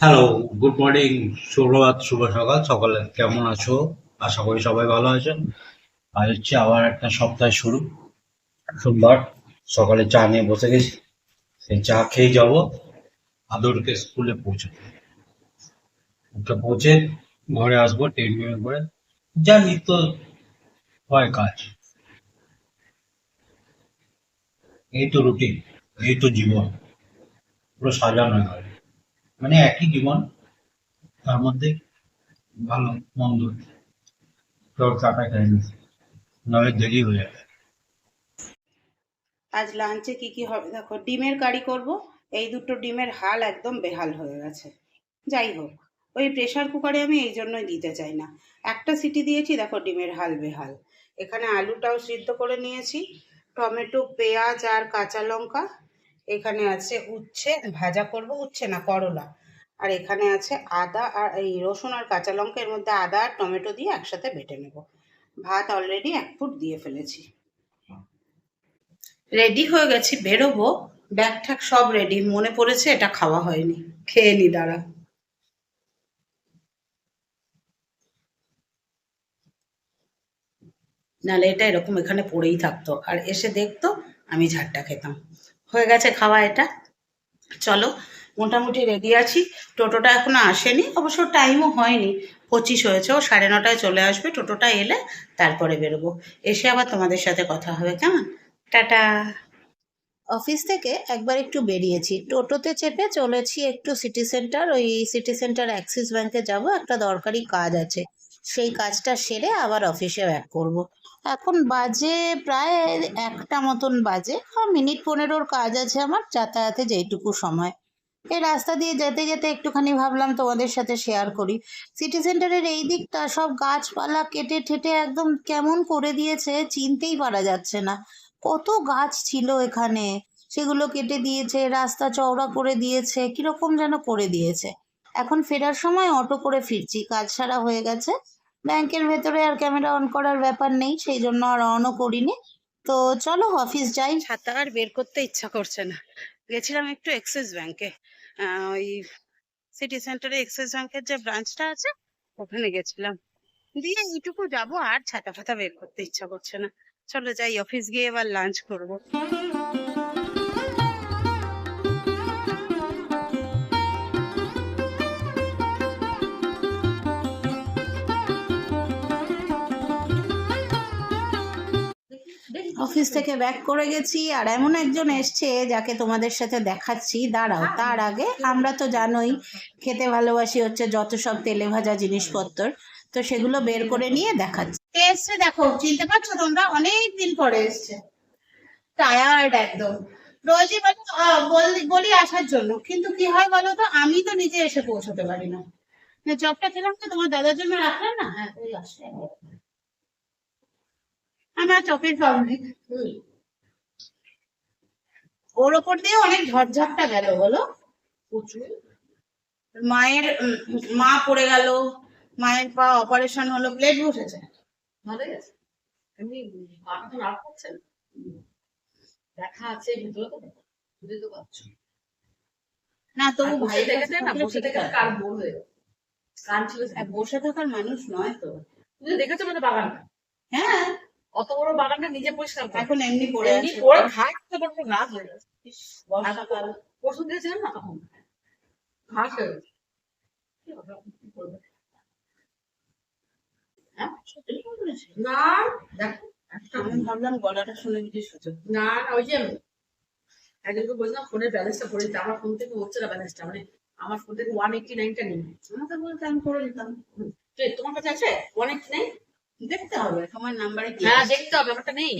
Hello good morning সুপ্রভাত শুভ সকাল। সকালে কেমন আছো? আশা করি সবাই ভালো আছো আজ হচ্ছে আবার একটা সপ্তাহ শুরু। সোমবার সকালে চা নিয়ে বসে গেছি। সেই চা খেয়ে যাব। আদরকে স্কুলে পৌঁছে ওকে পৌঁছে ঘরে আসব, ট্রেন করে। যা নিত্য হয় কাজ। এই তো রুটিন, এই তো জীবন। পুরো সাজানো হয়। মানে একই জীবন, তার মধ্যে ভালো, মন্দ তোর কাটা খাই না নয় দেরি হয়ে যাবে। আজ লাঞ্চে কি কি হবে? দেখো, ডিমের কারি করব। এই দুটো ডিমের হাল একদম বেহাল হয়ে গেছে। যাই হোক, ওই প্রেশার কুকারে আমি এই জন্যই দিতে চাই না। একটা সিটি দিয়েছি, দেখো, ডিমের হাল বেহাল। এখানে আলুটাও সিদ্ধ করে নিয়েছি। টমেটো, পেঁয়াজ আর কাঁচা লঙ্কা। এখানে আছে উচ্ছে ভাজা করব, উচ্ছে না, করলা। আর এখানে আছে আদা আর এই রসুন আর কাঁচা লঙ্কা, এর মধ্যে আদা আর টমেটো দিয়ে একসাথে বেটে নেব। ভাত অলরেডি এক ফুট দিয়ে ফেলেছি। রেডি হয়ে গেছি, বেরোবো। ব্যাগ ঠ্যাগ সব রেডি মনে পড়েছে এটা খাওয়া হয়নি। খেয়ে নি, দাঁড়া। নাহলে এটা এরকম এখানে পড়েই থাকতো। আর এসে দেখতো আমি ঝাড়টা খেতাম। হয়ে গেছে খাওয়া এটা। চলো, মোটামুটি রেডি আছি। টোটোটা এখনও আসেনি, অবশ্য টাইমও হয়নি। পঁচিশ হয়েছে, ও সাড়ে নটায় চলে আসবে। টোটোটা এলে তারপরে বেরোবো। এসে আবার তোমাদের সাথে কথা হবে, কেমন? টাটা। অফিস থেকে একবার একটু বেরিয়েছি। টোটোতে চেপে চলেছি একটু সিটি সেন্টার ওই সিটি সেন্টার অ্যাক্সিস ব্যাংকে যাব। একটা দরকারি কাজ আছে। সেই কাজটা সেরে আবার অফিসে ব্যাক করব। এখন বাজে প্রায় একটা মতন বাজে। মিনিট পনেরোর কাজ আছে আমার, যাতায়াতে যেইটুকু সময়। এই রাস্তা দিয়ে যেতে যেতে একটুখানি ভাবলাম তোমাদের সাথে শেয়ার করি। সিটি সেন্টারের এই দিকটা সব গাছপালা কেটে ঠেটে একদম কেমন করে দিয়েছে চিনতেই পারা যাচ্ছে না। কত গাছ ছিল এখানে। সেগুলো কেটে দিয়েছে, রাস্তা চওড়া করে দিয়েছে, কীরকম যেন করে দিয়েছে। এখন ফেরার সময় অটো করে ফিরছি, কাজ সারা হয়ে গেছে। ব্যাংকের ভেতরে আর ক্যামেরা অন করার ব্যাপার নেই, সেই জন্য আর অনও করিনি। তো চলো অফিস যাই। ছাতা আর বের করতে ইচ্ছা করছে না। গেছিলাম একটু এক্সিস ব্যাংকে ওই সিটি সেন্টারে এক্সিস ব্যাংকের যে ব্রাঞ্চটা আছে, ওখানে গেছিলাম। দিয়ে এইটুকু যাব, আর ছাতা ফাতা বের করতে ইচ্ছা করছে না। চলো যাই অফিস গিয়ে এবার লাঞ্চ করব। অফিস থেকে ব্যাক করে গেছি আর এমন একজন এসছে যাকে তোমাদের সাথে দেখাচ্ছি। দাঁড়াও তার আগে আমরা তো জানোই খেতে ভালোবাসি হচ্ছে যত সব তেলে ভাজা জিনিসপত্র তো সেগুলো বের করে নিয়ে দেখাচ্ছি। এসছে দেখো চিনতে পারছ তোমরা? অনেক দিন পরে এসছে। টায়ার্ড একদম। রোজই বলো আসার জন্য। কিন্তু কি হয় বলো তো আমি তো নিজে এসে পৌঁছতে পারি না। জবটা খেলাম তো তোমার দাদার জন্য রাখলাম না? হ্যাঁ ওই আসলে আমার চোখের প্রবলেম ওর ওপর দিয়ে অনেক ঝড়ঝাপটা গেল বলো? প্রচুর। মায়ের মা পড়ে গেল মায়ের পা অপারেশন হলো প্লেট বসেছে ভালো গেছে এমনি পাটা তো রাগ করছে না দেখা আছে ভিতরে তো বুঝতে তো পারছ না তবু ভাই দেখেছে না? বসে দেখে কার বোর হয়ে কান ছিল? বসে থাকার মানুষ নয় তো। তুমি দেখেছ মানে বাগানটা? হ্যাঁ। অত বড় বাগানটা নিজে পরিষ্কার এখন এমনি পড়ে এমনি ঘাস হয়ে গেছে বর্ষাকাল। পরশু দিয়েছিলেন না তখন। ঘাস হয়ে গেছে? না দেখো একটা আমি ভাবলাম গলাটা শুনে কিছু সুযোগ। না না ওই যে একজনকে বলছিলাম ফোনের ব্যালেন্সটা দিতে। আমার ফোন থেকে হচ্ছে না ব্যালেন্সটা মানে আমার ফোন থেকে ওয়ান এইটটি নাইনটা নেই আমাকে বলতে আমি করে দিতাম। তো তোমার কাছে আছে? ওয়ান এইটটি নাইন দেখতে হবে। তোমার নাম্বারে কি হ্যাঁ দেখতে হবে আমারটা নেই।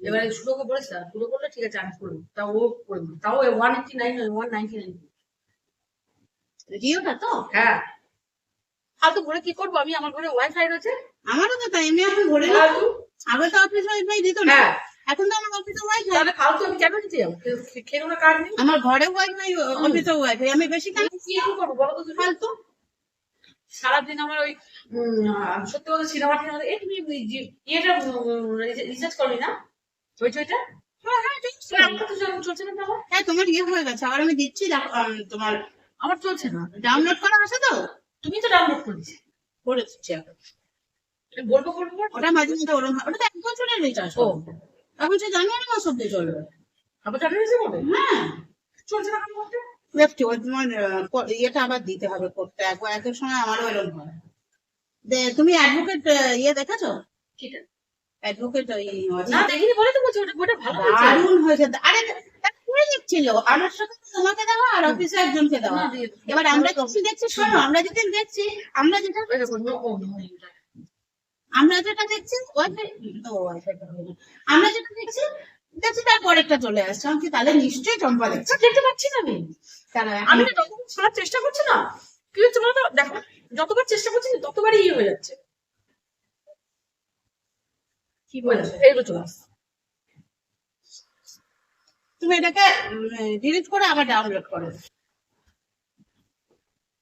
এবারে বলেছিলাম করলে ঠিক আছে আমি করব। তাও ও করে তাও one eighty nine one ninety nine তো? হ্যাঁ। ফালতু ঘরে কি করব? আমি আমার ঘরে ওয়াইফাই রয়েছে। আমারও তো তাই আমি এখন। ফালতু। আগে তো অফিস ওয়াইফাই দিত না। হ্যাঁ। এখন তো আমার অফিসে ওয়াইফাই তাহলে ফালতু আমি কেন দিতে যাব? খেয়ে কোনো কাজ নেই? আমার ঘরে ওয়াইফাই অফিসে ওয়াইফাই আমি বেশি কেন কি করব বলো তো ফালতু। সারাদিন আমার ওই সত্যি কথা সিনেমা টিনেমা এই তুমি ইয়েটা রিসার্চ করবি না? ওই ওইটা হ্যাঁ হ্যাঁ ঠিক আছে। আমার তো সেরকম চলছে না আমার। হ্যাঁ তোমার ইয়ে হয়ে গেছে আবার আমি দিচ্ছি তোমার আমার চলছে না। ডাউনলোড করা আছে তো? তুমি তো ডাউনলোড করেছি। করে দিচ্ছি এখন। বলব। ওটা মাঝে মাঝে হয়। ওটা তো এক বছরের রিচার্জ ও। এখন সে জানুয়ারি মাস অব্দি চলবে। আবার হ্যাঁ। চলছে না ওই তোমার ইয়েটা আবার দিতে হবে করতে একবার এক সময় আমারও এরকম হয় তুমি অ্যাডভোকেট ইয়ে দেখেছ কিটা? অ্যাডভোকেট ওই না দেখিনি বলে তো বলছি ওটা ভালো দারুণ হয়েছে আরে দেখছিল আমার সাথে তোমাকে দেওয়া আর অফিসে একজনকে দেওয়া এবার আমরা যখন দেখছি শোনো আমরা যেদিন দেখছি আমরা যেটা। আমরা যেটা দেখছি। আমরা যেটা দেখছি দেখছি তার পরেরটা চলে আসছে আমি কি তাহলে নিশ্চয়ই চম্পা দেখছি? দেখতে পাচ্ছি না আমি। তারা আমি না যতবার শোনার চেষ্টা করছি না কি হচ্ছে বলতো দেখো যতবার চেষ্টা করছি না, ততবারই ইয়ে হয়ে যাচ্ছে। কি বলেছে? যাচ্ছে এইগুলো চলে আসছে তুমি এটাকে ডিলিট করে আবার ডাউনলোড করো।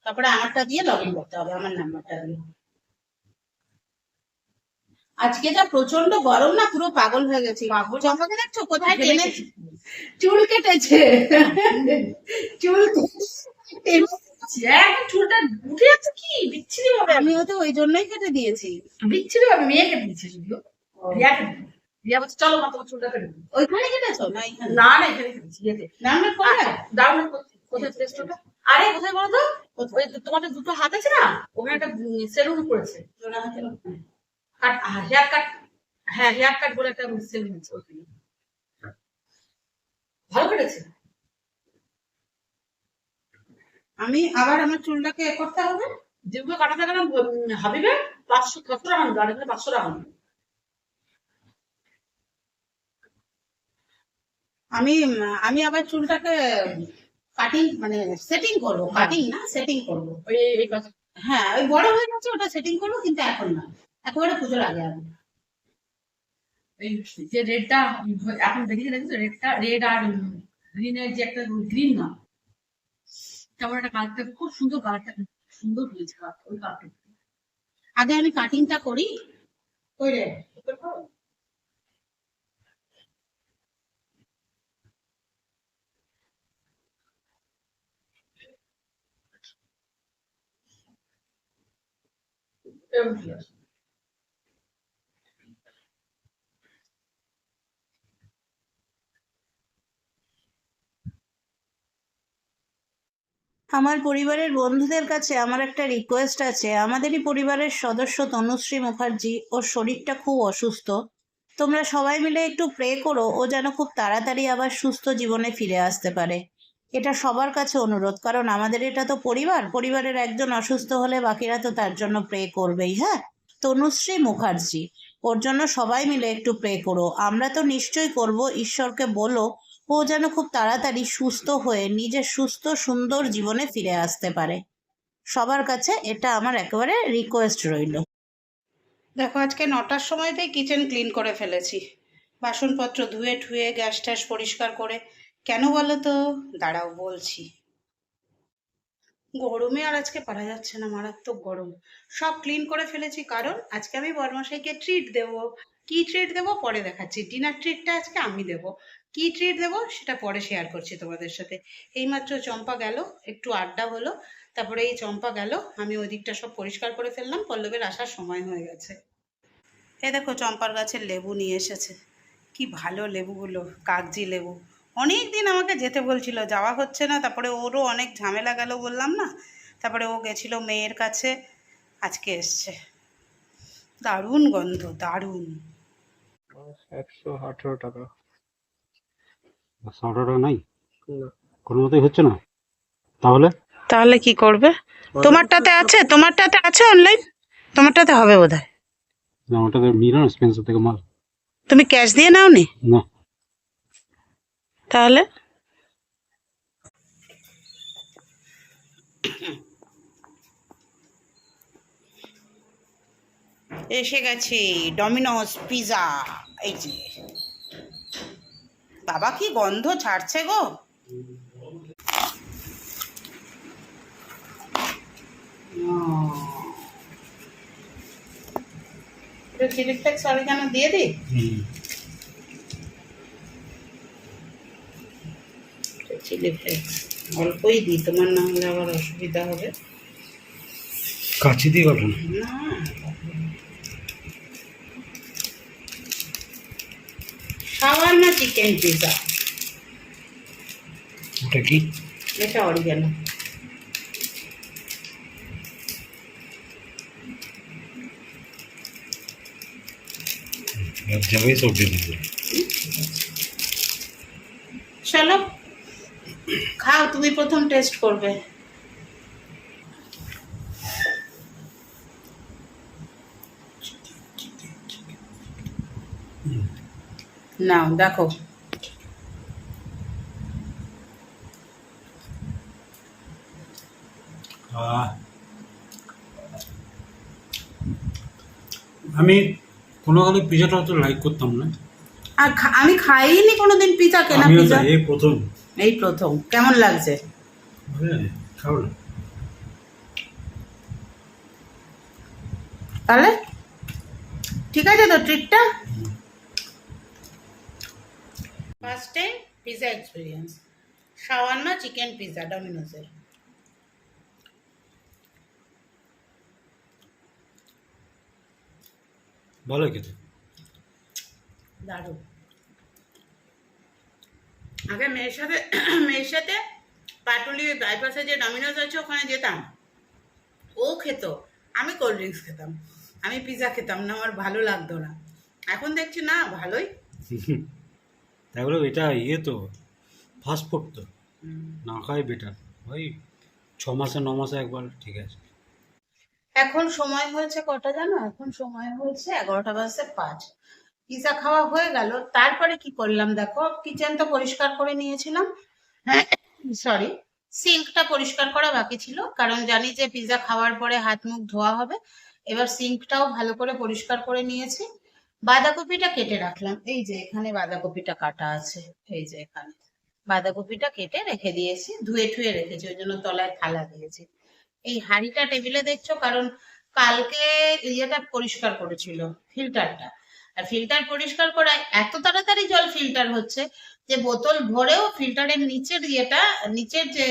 তারপরে আমারটা দিয়ে লগ ইন করতে হবে আমার নাম্বারটা দিয়ে। আজকে যা প্রচণ্ড গরম না পুরো পাগল হয়ে গেছি। চম্পাকে দেখছ? কোথায় টেনে চুল কেটেছে। চুল চুলটা উঠে যাচ্ছে কি? বিচ্ছিরি ভাবে তো ওই জন্যই কেটে দিয়েছি। বিচ্ছিরি ভাবে মেয়েকে দিয়েছে যদিও রিয়া বলছে চলো মা তোমার চুলটা কেটে ওইখানে কেটেছো? না এইখানে না না এখানে কেটেছি ইয়েতে। ডাউনলোড করলে ডাউনলোড করছি কোথায়? প্লেস্টোরটা আরে কোথায় বলো তো? তোমাদের দুটো হাত আছে না? ওখানে একটা সেলুন করেছে। কাট হেয়ার কাট হ্যাঁ হেয়ার কাট বলে একটা সেলুন আছে ওখানে। ভালো কেটেছে? আমি আবার আমার চুলটাকে এ করতে হবে? যেগুলো কাটাতে গেলাম হাবিবে পাঁচশো ছশো টাকা নিল আর পাঁচশো টাকা নিল আমি আমি আবার চুলটাকে কাটিং মানে সেটিং করব কাটিং না সেটিং করব। ওই এই কথা। হ্যাঁ ওই বড় হয়ে গেছে ওটা সেটিং করব কিন্তু এখন না। একেবারে পুজোর আগে আগে। এই যে রেডটা এখন দেখেছি দেখেছ? রেডটা রেড আর গ্রিনের যে একটা গ্রিন না তেমন একটা কালারটা খুব সুন্দর কালারটা সুন্দর হয়েছে ওই কালারটা আগে আমি কাটিংটা করি ওই রে এরকম ঠিক আমার পরিবারের বন্ধুদের কাছে আমার একটা রিকোয়েস্ট আছে। আমাদেরই পরিবারের সদস্য তনুশ্রী মুখার্জি, ওর শরীরটা খুব অসুস্থ। তোমরা সবাই মিলে একটু প্রে করো, ও যেন খুব তাড়াতাড়ি আবার সুস্থ জীবনে ফিরে আসতে পারে। এটা সবার কাছে অনুরোধ, কারণ আমাদের এটা তো পরিবার, পরিবারের একজন অসুস্থ হলে বাকিরা তো তার জন্য প্রে করবেই হ্যাঁ? তনুশ্রী মুখার্জি, ওর জন্য সবাই মিলে একটু প্রে করো। আমরা তো নিশ্চয়ই করব, ঈশ্বরকে বলো ও যেন খুব তাড়াতাড়ি সুস্থ হয়ে নিজের সুস্থ, সুন্দর জীবনে ফিরে আসতে পারে। সবার কাছে এটা আমার একেবারে রিকোয়েস্ট রইল। দেখো, আজকে নটার সময়তেই কিচেন ক্লিন করে ফেলেছি। বাসনপত্র ধুয়ে ঠুয়ে, গ্যাস ট্যাস পরিষ্কার করে। কেন বলো তো? দাঁড়াও, বলছি। গরমে আর আজকে পারা যাচ্ছে না, মারাত্মক গরম। সব ক্লিন করে ফেলেছি কারণ আজকে আমি বরমশাইকে ট্রিট দেব। কি ট্রিট দেবো? পরে দেখাচ্ছি। ডিনার ট্রিটটা আজকে আমি দেবো। কি ট্রিট দেবো সেটা পরে শেয়ার করছি তোমাদের সাথে। এইমাত্র চম্পা গেল, একটু আড্ডা হলো, তারপরে এই চম্পা গেল, আমি ওই দিকটা সব পরিষ্কার করে ফেললাম, পল্লবের আসার সময় হয়ে গেছে। এই দেখো চম্পার গাছের লেবু নিয়ে এসেছে, কি ভালো লেবুগুলো, কাগজি লেবু। অনেক দিন আমাকে যেতে বলছিল, যাওয়া হচ্ছে না, তারপরে ওরও অনেক ঝামেলা গেল বললাম না, তারপরে ও গেছিল মেয়ের কাছে, আজকে এসছে। দারুণ গন্ধ, দারুণ। একশো আঠেরো টাকা। নাই? কোনো মতোই হচ্ছে না? তাহলে? তাহলে কি করবে? তোমারটাতে আছে তোমারটাতে আছে অনলাইন তোমারটাতে হবে বোধ হয় না ওটা তো স্পেন্সার থেকে মাল। তুমি ক্যাশ দিয়ে নাও নি। না তাহলে? এসে গেছে ডমিনোস পিজা এই যে। বাবা কি গন্ধ ছাড়ছে গো? চিলি ফ্লেক্স অরিগানো দিয়ে দিই? চিলি ফ্লেক্স অল্পই দিই তোমার না হলে আবার অসুবিধা হবে। কাছে দিয়ে না। না শাওয়ারমা চিকেন পিজা ওটা কি? এটা অরিগানো দিয়ে চলো খাও তুমি প্রথম টেস্ট করবে। নাও দেখো। আমি কোনোখানে পিজাটা অত লাইক করতাম না। আর আমি খাইনি কোনোদিন পিজা কেনা পিজা এই প্রথম। এই প্রথম। কেমন লাগছে? খাও না। তাহলে? ঠিক আছে তো ট্রিকটা first time pizza experience shawarma chicken pizza ডমিনোজের ভালো খেতে। দারুণ। আগে মেয়ের সাথে মেয়ের সাথে পাটুলি বাইপাসে যে ডমিনোজ আছে ওখানে যেতাম। ও খেত। আমি কোল্ড ড্রিঙ্কস খেতাম। আমি পিজা খেতাম না আমার ভালো লাগতো না। এখন দেখছি না ভালোই। তাহলে এটা ইয়ে তো ফাস্ট ফুড তো। না খাই বেটার ওই ছ মাসে ন মাসে একবার ঠিক আছে। এখন সময় হয়েছে কটা জানো? এখন সময় হয়েছে এগারোটা বাজতে পাঁচ। পিজা খাওয়া হয়ে গেল। তারপরে কি করলাম দেখো? কিচেন তো পরিষ্কার করে নিয়েছিলাম। হ্যাঁ সরি সিঙ্কটা পরিষ্কার করা বাকি ছিল। কারণ জানি যে পিজা খাওয়ার পরে হাত মুখ ধোয়া হবে। এবার সিঙ্কটাও ভালো করে পরিষ্কার করে নিয়েছি। বাঁধাকপিটা কেটে রাখলাম। এই যে এখানে বাঁধাকপিটা কাটা আছে, এই যে এখানে। বাঁধাকপিটা কেটে রেখে দিয়েছি, ধুয়ে ঠুয়ে রেখেছি, ওই জন্য তলায় থালা দিয়েছি। এই হাঁড়িটা টেবিলে দেখছ, কারণ কালকে ইয়েটা পরিষ্কার করেছিল, ফিল্টারটা। আর ফিল্টার পরিষ্কার করা এত তাড়াতাড়ি জল ফিল্টার হচ্ছে যে বোতল ভরেও ফিল্টারের নিচের ইয়েটা, নিচের যে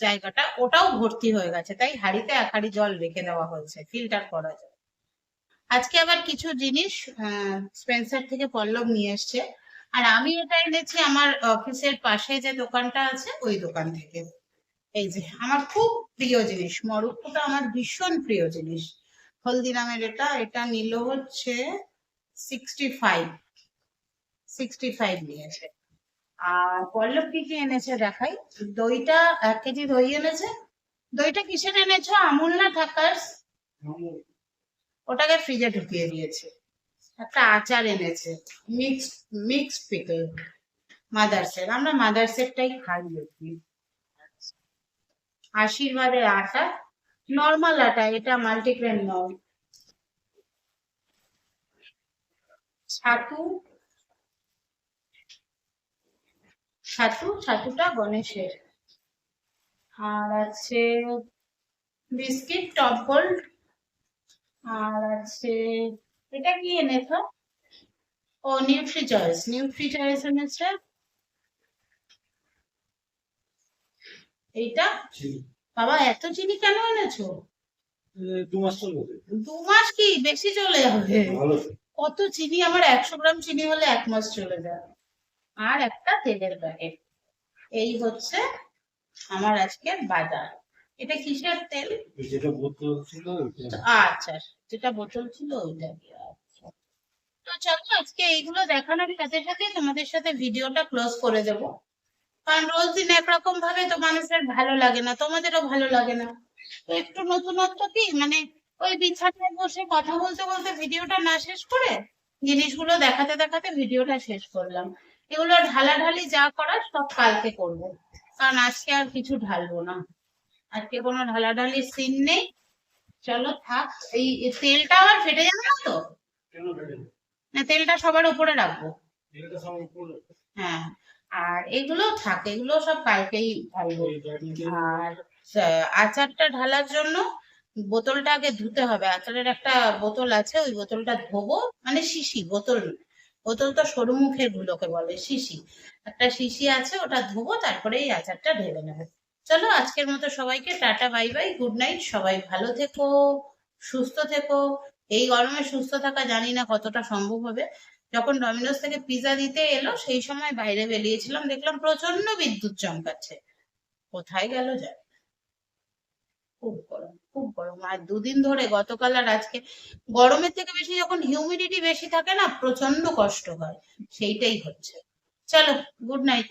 জায়গাটা, ওটাও ভর্তি হয়ে গেছে। তাই হাঁড়িতে এক হাঁড়ি জল রেখে দেওয়া হয়েছে, ফিল্টার করা যায়। আজকে আবার কিছু জিনিস স্পেন্সার থেকে পল্লব নিয়ে এসছে। আর আমি এটা এনেছি আমার অফিসের পাশে যে দোকানটা আছে, ওই দোকান থেকে। এই যে, আমার খুব প্রিয় জিনিস মরক্কোটা আমার ভীষণ প্রিয় জিনিস। হলদিরামের এটা এটা নিল হচ্ছে সিক্সটি ফাইভ সিক্সটি ফাইভ নিয়েছে। আর পল্লব কি কি এনেছে দেখাই? দইটা, এক কেজি দই এনেছে। দইটা কিসের এনেছো? আমুল না থাকার্স ওটাকে ফ্রিজে ঢুকিয়ে দিয়েছে। একটা আচার এনেছে মিক্স মিক্সড পিকল মাদার্সের আমরা মাদার্সেরটাই খাই বেশি। আশীর্বাদের আটা নর্মাল আটা, এটা মাল্টিগ্রেন নয়। ছাতু ছাতু, ছাতুটা গণেশের। আর আছে বিস্কিট, টপ গোল্ড আর আছে এটা কি এনেছো ও নিউট্রি চয়েস নিউট্রি চয়েস এনেছে এইটা? বাবা এত চিনি কেন এনেছো? দু মাস চলবে দু মাস কি? বেশি চলে যাবে। কত চিনি? আমার একশো গ্রাম চিনি হলে এক মাস চলে যায় আর একটা তেলের প্যাকেট এই হচ্ছে আমার আজকের বাজার। এটা কিসের তেল? যেটা বোতল ছিল আচ্ছা যেটা বোতল ছিল ওইটা আচ্ছা। তো চলো আজকে এইগুলো দেখানোর সাথে সাথে তোমাদের সাথে ভিডিওটা ক্লোজ করে দেব। কারণ রোজ দিন একরকম ভাবে তো মানুষের ভালো লাগে না তোমাদেরও ভালো লাগে না। তো একটু নতুনত্ব কি? মানে ওই বিছানায় বসে কথা বলতে বলতে ভিডিওটা না শেষ করে জিনিসগুলো দেখাতে দেখাতে ভিডিওটা শেষ করলাম। এগুলো ঢালাঢালি যা করার সব কালকে করব। কারণ আজকে আর কিছু ঢালবো না। আজকে কোনো ঢালাঢালি সিন নেই। চলো থাক এই তেলটা আবার ফেটে যাবে না তো? না তেলটা সবার উপরে রাখব। হ্যাঁ আর এগুলো থাক এগুলো সব কালকেই ঢালবো। আর আচারটা ঢালার জন্য বোতলটা আগে ধুতে হবে। আচারের একটা বোতল আছে ওই বোতলটা ধোবো। মানে শিশি বোতল বোতল তো সরু মুখের গুলোকে বলে শিশি। একটা শিশি আছে ওটা ধুবো তারপরে এই আচারটা ঢেলে নেব। চলো আজকের মতো সবাইকে tata, bye bye, good night, সবাই ভালো থেকো, সুস্থ থেকো। এই গরমে সুস্থ থাকা জানি না কতটা সম্ভব হবে। যখন ডমিনোস থেকে পিৎজা দিতে এলো, সেই সময় বাইরে বেরিয়েছিলাম, দেখলাম প্রচণ্ড বিদ্যুৎ চমকাচ্ছে। কোথায় গেল যায়? খুব গরম খুব গরম। আর দুদিন ধরে গতকাল আর আজকে, গরমের থেকে বেশি যখন হিউমিডিটি বেশি থাকে না প্রচণ্ড কষ্ট হয়। সেইটাই হচ্ছে। চলো গুড নাইট